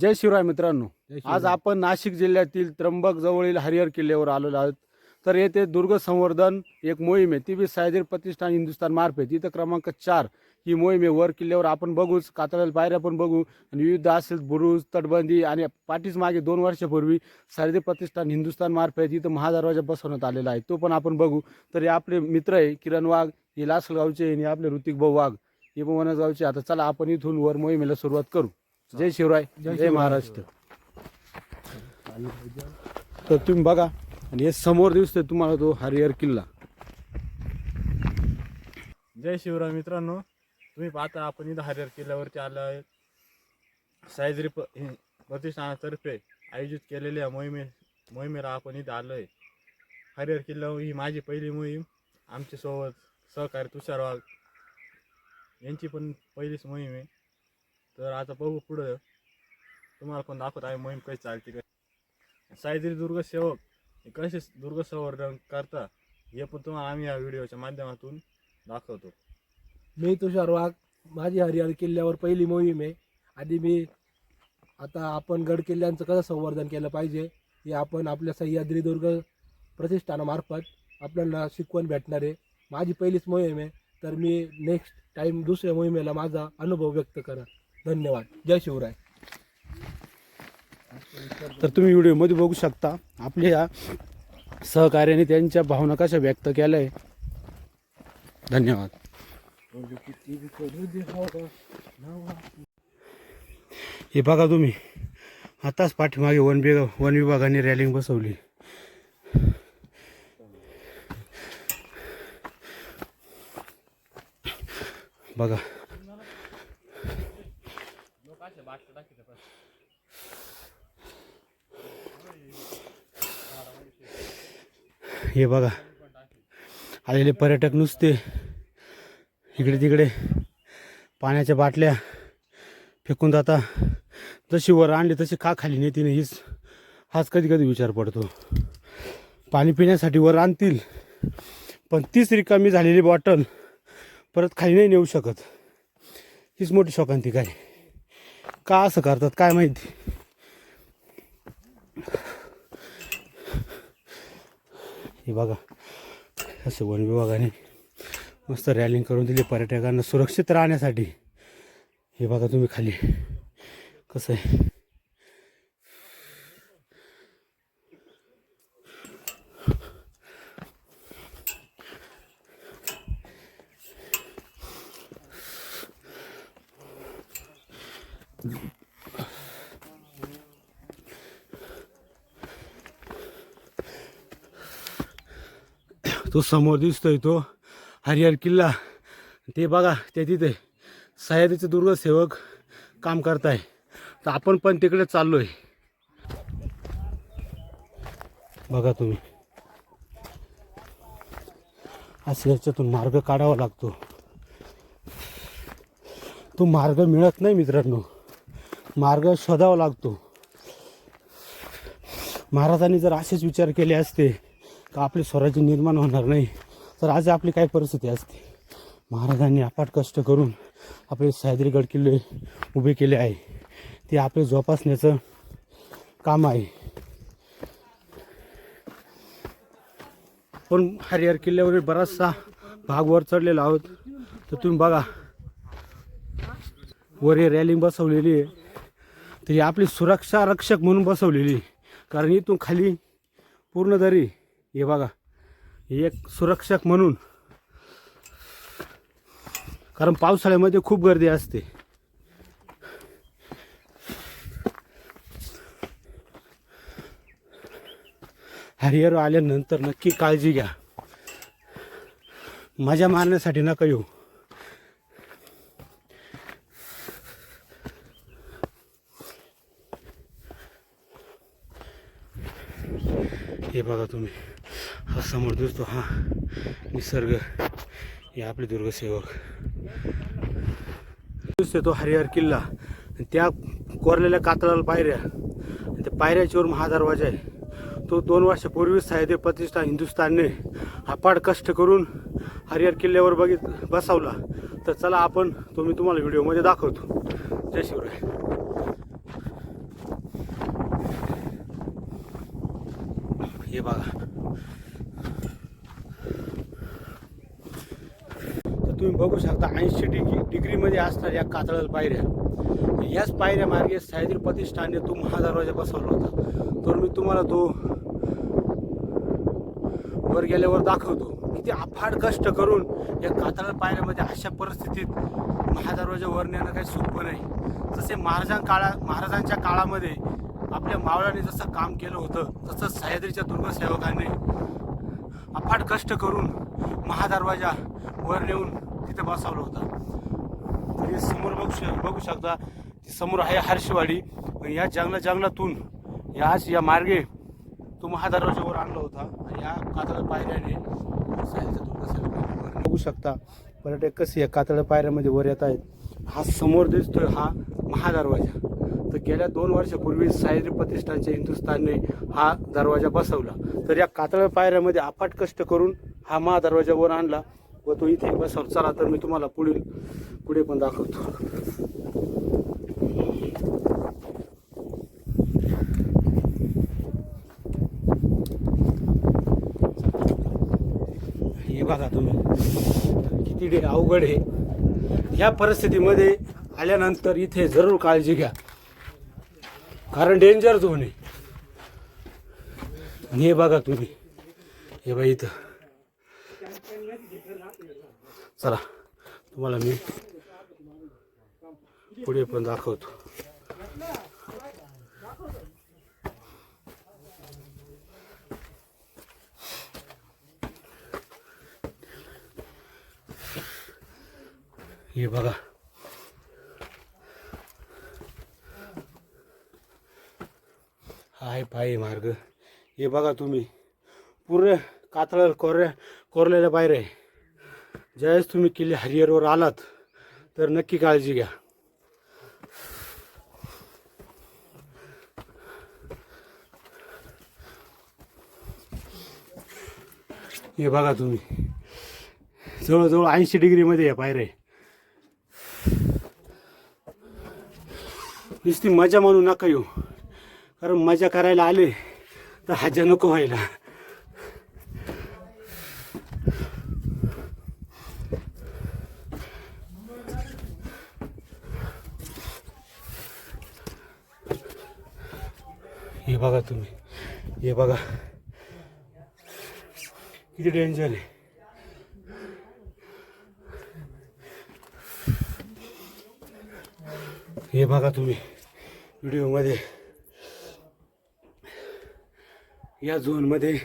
जय शिवराय मित्रांनो. आज. आपण नाशिक जिल्ह्यातील त्र्यंबक जवळील हरिहर किल्ल्यावर आलेलो आहोत. तर येथे दुर्ग संवर्धन एक मोहीम आहे. ती बी सायझर प्रतिष्ठान हिंदुस्थान मार्फत. इथं क्रमांक चार ही मोहीम आहे. वर किल्ल्यावर आपण बघूच कातळाला पायऱ्या पण बघू. आणि विविध असेल बुरुज तटबंदी आणि पाठीच मागे दोन वर्षापूर्वी सायझर प्रतिष्ठान हिंदुस्थान मार्फत इथं महादरवाजा बसवण्यात आलेला आहे. तो पण आपण बघू. तर हे आपले मित्र आहे किरण वाघ हे लासलगावचे आणि आपले ऋतिक भाऊ वाघ. हे पण वनगावचे आता चला आपण इथून वर मोहिमेला सुरुवात करू. जय शिवराय जय. महाराष्ट्र. तर तुम्ही बघा आणि हे समोर दिसतोय तुम्हाला तो हरिहर किल्ला. जय शिवराय मित्रांनो तुम्ही पाहता आपण इथं हरिहर किल्ल्यावरती आलो आहे. सायझरी प हे प्रतिष्ठानातर्फे आयोजित केलेल्या मोहिमे मोहिमेला आपण इथं आलो आहे हरिहर किल्ला ही माझी पहिली मोहीम. आमचे सोबत सहकारी तुषार वाघ यांची पण पहिलीच मोहीम आहे. तर आता बघू पुढं. तुम्हाला पण दाखवत आहे मोहीम कशी चालते काय सायझरी दुर्ग सेवक हे कसे दुर्ग संवर्धन करता हे पण तुम्हाला आम्ही या व्हिडिओच्या माध्यमातून दाखवतो. मी तुषार वाघ माझी हरिहर किल्ल्यावर पहिली मोहीम आहे. आधी मी आता आपण गड किल्ल्यांचं कसं संवर्धन केलं पाहिजे हे आपण आपल्या सह्याद्री दुर्ग प्रतिष्ठानामार्फत आपल्याला शिकवण भेटणार आहे. माझी पहिलीच मोहीम आहे तर मी नेक्स्ट टाईम दुसऱ्या मोहिमेला माझा अनुभव व्यक्त करा. धन्यवाद. जय शिवराय. तर तुम्ही व्हिडिओमध्ये बघू शकता आपल्या सहकार्याने त्यांच्या भावना कशा व्यक्त केल्या आहे धन्यवाद. हे बघा तुम्ही आताच पाठीमागे वन विभाग वन विभागाने रॅलिंग बसवली. बघा. हे बघा. आलेले पर्यटक नुसते. इकडे तिकडे. पाण्याच्या बाटल्या फेकून जाता. जशी वर आणली तशी का खाली नेते नाही हीच. हाच कधी कधी विचार पडतो. पाणी पिण्यासाठी वर आणतील. पण तीच रिकामी झालेली बॉटल परत खाली नाही नेऊ शकत. हीच मोठी शोकांती काय का असं करतात काय माहिती? हे बघा असं वन विभागाने मस्त रॅलिंग करून दिली पर्यटकांना सुरक्षित राहण्यासाठी. हे बघा तुम्ही खाली कसं आहे? तो समोर दिसतोय तो. हरिहर किल्ला. ते बघा ते तिथे सह्याद्रीचे दुर्ग सेवक काम करताय. तर आपण पण तिकडे चाललोय. बघा तुम्ही. असं याच्यातून मार्ग काढावा लागतो. तो मार्ग मिळत नाही मित्रांनो. मार्ग शोधावा लागतो. महाराजांनी जर असेच विचार केले असते का आपले स्वराज्य निर्माण होणार नाही? तर आज आपली काय परिस्थिती असते महाराजांनी अपाट कष्ट करून आपले सह्याद्रीगड किल्ले उभे केले आहे. ते आपले जोपासण्याचं काम आहे. पण हरिहर किल्ल्यावरील बराचसा भाग वर चढलेला आहोत. तर तुम्ही बघा. वर हे रॅलिंग बसवलेली आहे. तर ही आपली सुरक्षा रक्षक म्हणून बसवलेली कारण इथून खाली पूर्ण दरी हे बघा हे एक सुरक्षक म्हणून. कारण पावसाळ्यामध्ये खूप गर्दी असते. हरिहर आल्यानंतर नक्की काळजी घ्या. मजा मारण्यासाठी नका येऊ. हे बघा तुम्ही. समोर दिसतो हा निसर्ग हे आपले दुर्गसेवक. दिसतोय तो हरिहर किल्ला. त्या कोरलेल्या कातळाला पायऱ्या. त्या पायऱ्याच्यावर हा दरवाजा आहे. तो दोन वर्षापूर्वीच साहेब प्रतिष्ठा हिंदुस्थानने अपाड कष्ट करून हरिहर किल्ल्यावर बघित बसवला. तर चला आपण तो मी तुम्हाला व्हिडिओमध्ये दाखवतो. जय शिवराय. हे बघा. बघू शकता ऐंशी डिग्री डिग्रीमध्ये असणाऱ्या कातळ पायऱ्या याच पायऱ्या मार्गे सह्याद्री प्रतिष्ठानने तो महादरवाजा बसवला होता. तर मी तुम्हाला तो वर गेल्यावर दाखवतो. किती अफाट कष्ट करून या कातळ पायऱ्यामध्ये अशा परिस्थितीत महादरवाजा वर नेणं काही सोपं नाही. जसे महाराजां काळा महाराजांच्या काळामध्ये आपल्या मावळाने जसं काम केलं होतं तसंच सह्याद्रीच्या दुर्गसेवकांनी अफाट कष्ट करून महादरवाजा वर नेऊन तिथं बसवलं होतं. हे समोर बघू शक बघू शकता समोर आहे हर्षवाडी. या जंगला जंगलातून याच या मार्गे तो महादरवाजावर आणला होता. आणि या कातळ पायऱ्याने बघू शकता पर्यटक कसे या कातळ पायऱ्यामध्ये वर येत आहेत. हा समोर दिसतोय हा महादरवाजा. तर गेल्या दोन वर्षापूर्वी सायरी प्रतिष्ठानच्या हिंदुस्थानने हा दरवाजा बसवला. तर या कातळ पायऱ्यामध्ये अफाट कष्ट करून हा महादरवाजा वर आणला. व तो इथे बसव चला तर मी तुम्हाला पुढील पुढे पण दाखवतो. हे बघा तुम्ही. किती डे अवघड आहे. ह्या परिस्थितीमध्ये आल्यानंतर इथे जरूर काळजी घ्या. कारण डेंजर झोन आहे. आणि हे बघा तुम्ही. हे बघा इथं. चला तुम्हाला मी पुढे पण दाखवतो. हे बघा. हाय पाय मार्ग. हे बघा तुम्ही. पूर्ण कातळ कोरल्या कोरलेल्या बाहेर आहे. ज्यावेळेस तुम्ही किल्ले हरिहरवर आलात तर नक्की काळजी घ्या. हे बघा तुम्ही. जवळजवळ ऐंशी डिग्रीमध्ये या पायरे नुसती मजा म्हणू नका येऊ. कारण मजा करायला आले तर हजा नको व्हायला हे बघा तुम्ही हे बघा. किती डेंजर आहे. हे बघा तुम्ही व्हिडिओमध्ये या झोनमध्ये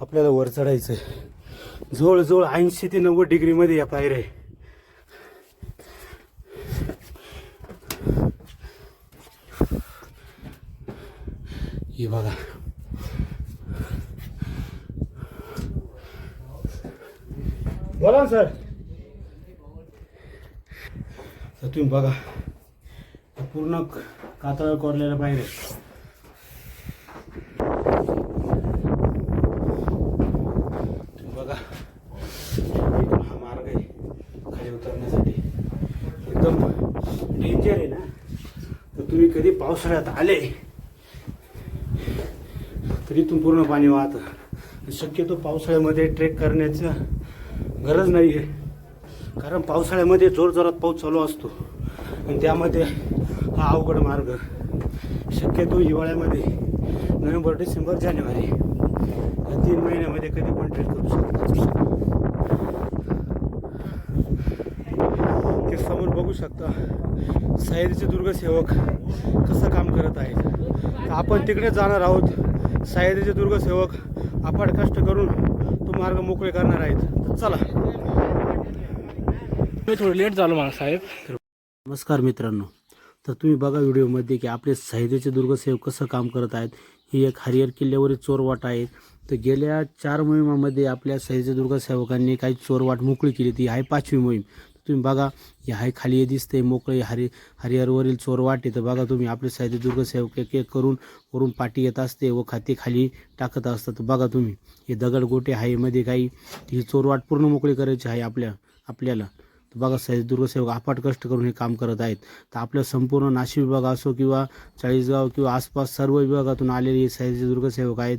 आपल्याला वर चढायचं आहे जवळजवळ ऐंशी ते नव्वद डिग्रीमध्ये या पायऱ्या आहे. हे बघा. बोला ना सर. तर तुम्ही बघा पूर्ण कातळ कोरलेलं पाहिजे तुम्ही बघा इथून हा मार्ग आहे खाली उतरण्यासाठी. एकदम डेंजर आहे ना. तर तुम्ही कधी पावसाळ्यात आले तर इथून पूर्ण पाणी वाहतं. शक्यतो पावसाळ्यामध्ये ट्रेक करण्याचं गरज नाही आहे कारण पावसाळ्यामध्ये जोरजोरात पाऊस चालू असतो. आणि त्यामध्ये हा अवघड मार्ग शक्यतो हिवाळ्यामध्ये नोव्हेंबर डिसेंबर जानेवारी या तीन महिन्यामध्ये कधी पण ट्रेक करू शकता ते समोर बघू शकता सायरीचे दुर्गसेवक कसं काम करत आहेत. आपण तिकडे जाणार आहोत. सायरीचे दुर्गसेवक आपण कष्ट करून मार्ग मोकळे करणार आहेत. चला. थोडं लेट झालं मला साहेब. नमस्कार मित्रांनो. तर तुम्ही बघा व्हिडिओमध्ये की आपले साहित्याचे दुर्गसेवक कसं काम करत आहेत. ही एक हरिहर किल्ल्यावरील चोरवाट आहे तर गेल्या चार मोहिमामध्ये आपल्या साहित्य दुर्गसेवकांनी काही चोरवाट मोकळी केली. ती आहे पाचवी मोहीम. तुम्ही बघा हे आहे खाली हे दिसते मोकळे हरि हरिहरवरील चोरवाट आहे तर बघा तुम्ही आपले साहित्यदुर्ग दुर्गसेवक एक एक करून वरून पाठी येत असते व खाते खाली टाकत असतात. तर बघा तुम्ही हे दगडगोटे आहे मध्ये काही ही चोरवाट पूर्ण मोकळी करायची आहे आपल्या आपल्याला. तर बघा साहित्य सेवक अफाट कष्ट करून हे काम करत आहेत. तर आपलं संपूर्ण नाशिक विभाग असो किंवा चाळीसगाव किंवा आसपास सर्व विभागातून आलेले हे साहित्य सेवक आहेत.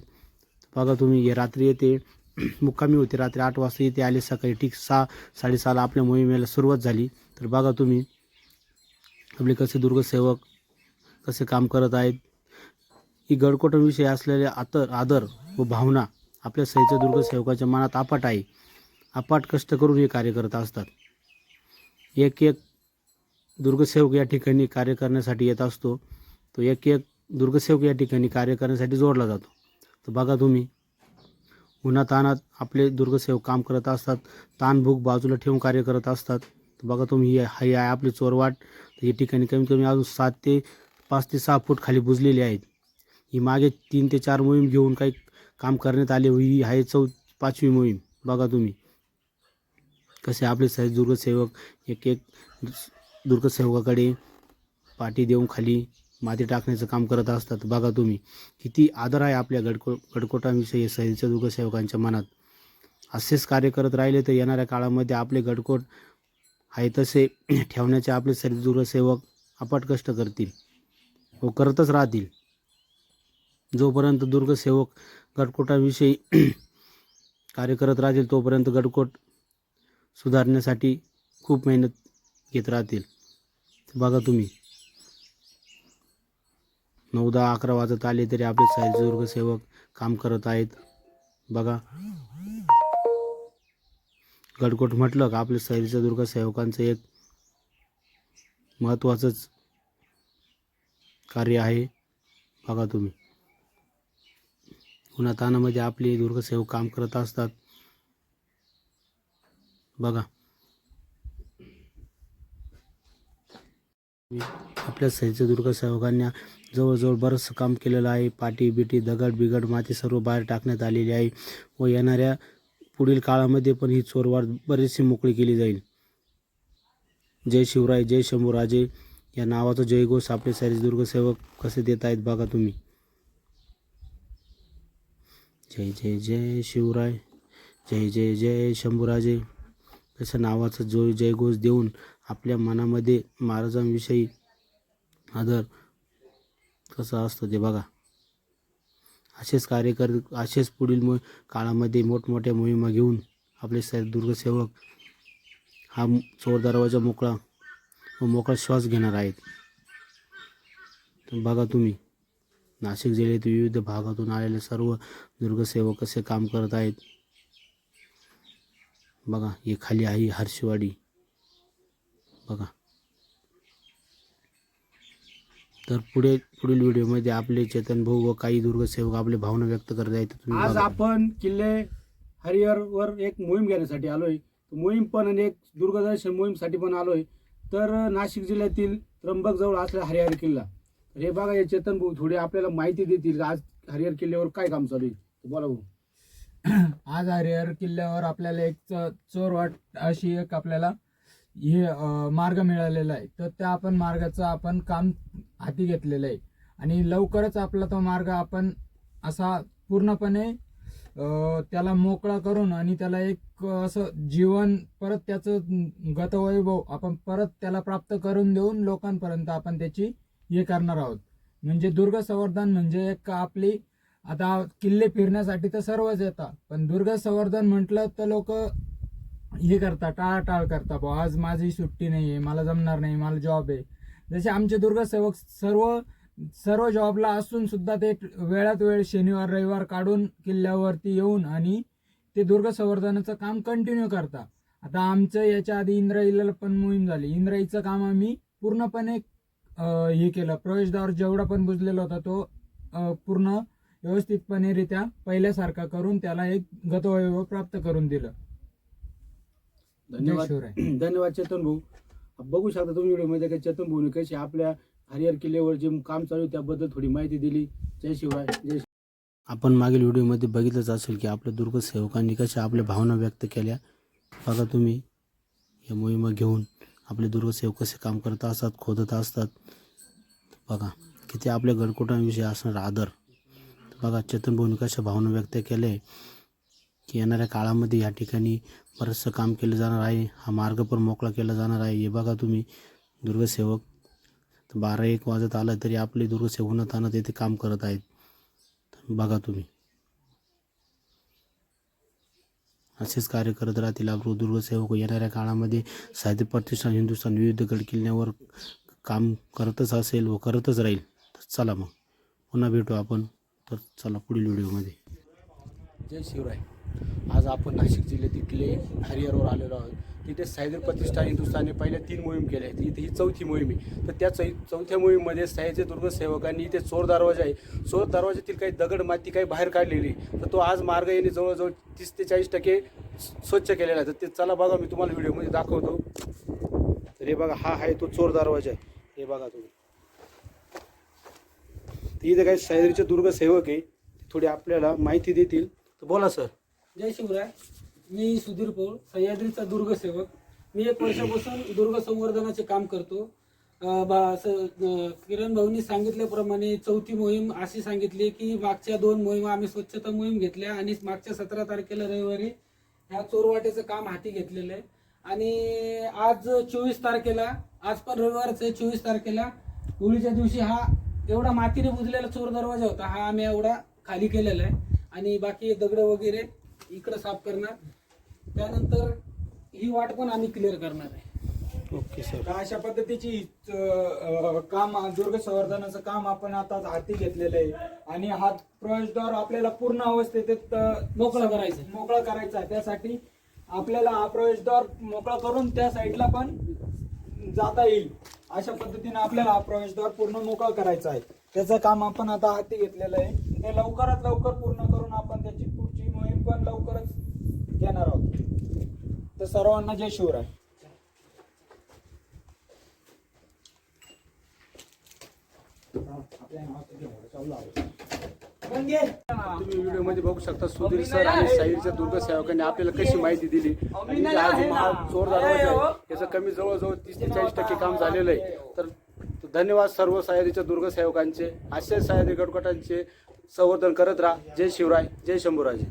बघा तुम्ही हे रात्री येते मुक्कामी होते. रात्री आठ वाजता इथे आले. सकाळी ठीक सहा साडेसहाला आपल्या मोहिमेला सुरुवात झाली. तर बघा तुम्ही आपले कसे दुर्गसेवक कसे काम करत आहेत. ही गडकोटांविषयी असलेले आतर आदर व भावना आपल्या सहीच्या दुर्गसेवकाच्या मनात अपाट आहे. अपाट कष्ट करून हे कार्य करत असतात. एक एक दुर्गसेवक या ठिकाणी कार्य करण्यासाठी येत असतो. तो एक एक दुर्गसेवक या ठिकाणी कार्य करण्यासाठी जोडला जातो. तर बघा तुम्ही उन्हातानात आपले दुर्गसेवक काम करत असतात. ताणभूक बाजूला ठेवून कार्य करत असतात. तर बघा तुम्ही ही आहे आपली चोरवाट. या ठिकाणी कमीत कमी अजून सात ते पाच ते सहा फूट खाली बुजलेली आहेत. ही मागे तीन ते चार मोहीम घेऊन काही काम करण्यात आले. ही आहे चौ पाचवी मोहीम. बघा तुम्ही. कसे आपले सहज दुर्गसेवक एक एक दुर्गसेवकाकडे पाठी देऊन खाली माती टाकण्याचं काम करत असतात. बघा तुम्ही किती आदर आहे आपल्या गडको गडकोटांविषयी सहितच्या दुर्गसेवकांच्या मनात. असेच कार्य करत राहिले तर येणाऱ्या काळामध्ये आपले गडकोट आहे तसे ठेवण्याचे आपले सहित दुर्गसेवक अपाट कष्ट करतील. व करतच राहतील. जोपर्यंत दुर्गसेवक गडकोटाविषयी कार्य करत राहतील तोपर्यंत गडकोट सुधारण्यासाठी खूप मेहनत घेत राहतील. बघा तुम्ही नऊ दहा अकरा वाजत आले तरी आपले साहित्य सेवक काम करत आहेत. बघा. गडकोट म्हटलं का आपले साहित्य दुर्गसेवकांचं एक महत्त्वाचंच कार्य आहे. बघा तुम्ही. उन्हातानामध्ये आपले दुर्गसेवक काम करत असतात. बघा. आपल्या सहित दुर्गसेवकांना जवळजवळ बरंचसं काम केलेलं आहे. पाटी बिटी दगड बिगड माती सर्व बाहेर टाकण्यात आलेली आहे व येणाऱ्या पुढील काळामध्ये पण ही चोरवाड बरीचशी मोकळी केली जाईल. जय शिवराय जय शंभूराजे या नावाचा जयघोष आपले सारे दुर्गसेवक कसे देत आहेत बघा तुम्ही. जय जय जय शिवराय जय जय जय शंभूराजे अशा नावाचा जो जयघोष देऊन आपल्या मनामध्ये महाराजांविषयी आदर कसं असतं ते बघा. असेच कार्य कर असेच पुढील मो काळामध्ये मोठमोठ्या मोहिमा घेऊन आपले सर दुर्गसेवक हा चोर दरवाजा मोकळा व मोकळा श्वास घेणार आहेत. तर बघा तुम्ही नाशिक जिल्ह्यातील विविध भागातून आलेले सर्व दुर्गसेवक कसे काम करत आहेत. बघा हे खाली आहे हर्षवाडी. बघा. तर पुढे पुढील व्हिडिओमध्ये आपले चेतन भाऊ व काही दुर्गसेवक आपले भावना व्यक्त करत आहेत तुम्ही आज बघा. आपण किल्ले हरिहरवर एक मोहीम घेण्यासाठी आलोय. मोहीम पण आणि एक दुर्गदर्शन मोहीमसाठी पण आलोय. तर नाशिक जिल्ह्यातील त्र्यंबक जवळ असलेला हरिहर किल्ला. तर हे बघा हे चेतन भाऊ थोडी आपल्याला माहिती देतील का आज हरिहर किल्ल्यावर काय काम चालू आहे. तर बोला भाऊ. आज हरिहर किल्ल्यावर आपल्याला एक च- चोरवाट अशी एक आपल्याला हे मार्ग मिळालेला आहे. तर त्या आपण मार्गाचं आपण काम हाती घेतलेलं आहे. आणि लवकरच आपला तो मार्ग आपण असा पूर्णपणे त्याला मोकळा करून आणि त्याला एक असं जीवन परत त्याचं गतवैभव आपण परत त्याला प्राप्त करून देऊन लोकांपर्यंत आपण त्याची हे करणार आहोत. म्हणजे दुर्ग संवर्धन म्हणजे एक आपली आता किल्ले फिरण्यासाठी तर सर्वच येतात. पण दुर्ग संवर्धन म्हटलं तर लोक हे करता टाळाटाळ करता बुवा आज माझी सुट्टी नाही आहे मला जमणार नाही मला जॉब आहे. जसे आमचे दुर्गसेवक सर्व सर्व जॉबला असून सुद्धा ते वेळात वेळ शनिवार रविवार काढून किल्ल्यावरती येऊन आणि ते दुर्ग संवर्धनाचं काम कंटिन्यू करता. आता आमचं याच्या आधी इंद्राईला पण मोहीम झाली. इंद्राईचं काम आम्ही पूर्णपणे हे केलं. प्रवेशद्वार जेवढा पण बुजलेला होता तो पूर्ण व्यवस्थितपणे रित्या पहिल्यासारखा करून त्याला एक गतवैभव प्राप्त करून दिलं. धन्यवाद. धन्यवाद चेतन भाऊ. बघू शकता तुम्ही व्हिडिओमध्ये की चेतन भाऊने कशी आपल्या हरिहर किल्ल्यावर जे काम चालू आहे त्याबद्दल थोडी माहिती दिली. जय शिवराय. जय आपण मागील व्हिडिओमध्ये बघितलंच असेल की आपल्या दुर्गसेवकांनी कशा आपल्या भावना व्यक्त केल्या. बघा तुम्ही या मोहिमा घेऊन आपले दुर्गसेवक कसे काम करत असतात खोदत असतात. बघा किती आपल्या गडकोटांविषयी असणार आदर. बघा चेतन भाऊनी कशा भावना व्यक्त केल्या. की येणाऱ्या काळामध्ये या ठिकाणी बरंचसं काम केलं जाणार आहे. हा मार्ग पण मोकळा केला जाणार आहे. हे बघा तुम्ही दुर्गसेवक. तर बारा एक वाजत आलं तरी आपले दुर्गसेवक आणत येथे काम करत आहेत. बघा तुम्ही. असेच कार्य करत राहतील आपलं दुर्गसेवक. येणाऱ्या काळामध्ये साहित्य प्रतिष्ठान हिंदुस्थान विविध गड किल्ल्यावर काम करतच असेल व करतच राहील. तर चला मग. पुन्हा भेटू आपण. तर चला पुढील व्हिडिओमध्ये. जय शिवराय. आज आपण नाशिक जिल्ह्यातील हरिहरवर आलेलो आहोत. तिथे सह्याद्री प्रतिष्ठान हिंदुस्थानने पहिल्या तीन मोहीम केल्या आहेत. इथे ही चौथी मोहीम आहे. तर त्या चौ चौथ्या मोहीममध्ये सह्याद्री दुर्ग सेवकांनी इथे चोर दरवाजा आहे. चोर दरवाजातील काही दगड माती काही बाहेर काढलेली तर तो आज मार्ग यांनी जवळजवळ तीस ते चाळीस टक्के स्वच्छ केलेला आहे. तर ते चला बघा मी तुम्हाला व्हिडिओमध्ये दाखवतो. तर हे बघा हा आहे तो चोर दरवाजा आहे. हे बघा तुम्ही. तर इथे काही सह्याद्रीचे दुर्ग सेवक आहे थोडी आपल्याला माहिती देतील. तर बोला सर. जय शिवराय. मी सुधीर पौळ सह्याद्रीचा दुर्ग सेवक. मी एक वर्षापासून दुर्ग संवर्धनाचे काम करतो. बा- किरण भाऊनी सांगितल्याप्रमाणे चौथी मोहीम अशी सांगितली की मागच्या दोन मोहीम आम्ही स्वच्छता मोहीम घेतल्या आणि मागच्या सतरा तारखेला रविवारी ह्या चोरवाटेचं काम हाती घेतलेलं आहे. आणि आज चोवीस तारखेला आज पण रविवारच आहे चोवीस तारखेला होळीच्या दिवशी हा एवढा मातीने बुजलेला चोर दरवाजा होता हा आम्ही एवढा खाली केलेला आहे. आणि बाकी दगड वगैरे इकडं साफ करणार. त्यानंतर ही वाट पण आम्ही क्लिअर करणार आहे. Okay sir. तर अशा पद्धतीची अ, काम दुर्ग संवर्धनाचं काम आपण आता हाती घेतलेलं आहे. आणि हा प्रवेशद्वार आपल्याला पूर्ण अवस्थेत अ, मोकळं करायचं. मोकळा करायचा आहे. त्यासाठी आपल्याला हा प्रवेशद्वार मोकळा करून त्या साईडला पण जाता येईल. अशा पद्धतीने आपल्याला हा प्रवेशद्वार पूर्ण मोकळा करायचा आहे. त्याचं काम आपण आता हाती घेतलेलं आहे. ते लवकरात लवकर पूर्ण करून आपण त्याची पण लवकरच घेणार आहोत. तर सर्वांना जय शिवराय. तुम्ही व्हिडिओमध्ये बघू शकता सुधीर सर आणि साईडच्या दुर्ग सेवकांनी आपल्याला कशी माहिती दिली? आणि इथे हा जो महा चोर दरवाजा आहे. याचं कमी जवळजवळ तीस ते चाळीस टक्के काम झालेलं आहे. तर धन्यवाद सर्व सह्याद्रीच्या दुर्ग सेवकांचे असे सह्याद्री गटगटांचे संवर्धन करत राहा. जय शिवराय जय शंभूराजे.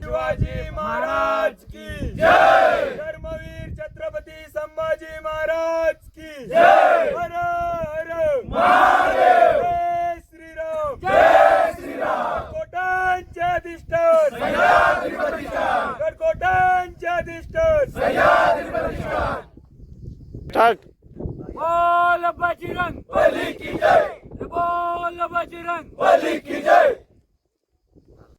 शिवाजी महाराज की जय! धर्मवीर छत्रपती संभाजी महाराज की जय! हर हर महादेव! जय श्रीराम! जय श्रीराम! कोटांचे अधिष्ठान! सह्याद्री प्रतिष्ठान गडकोटांचे अधिष्ठान! सह्याद्री प्रतिष्ठान! स्टार्ट बोल बजरंग बली की जय। बोल बजरंग बली की जय।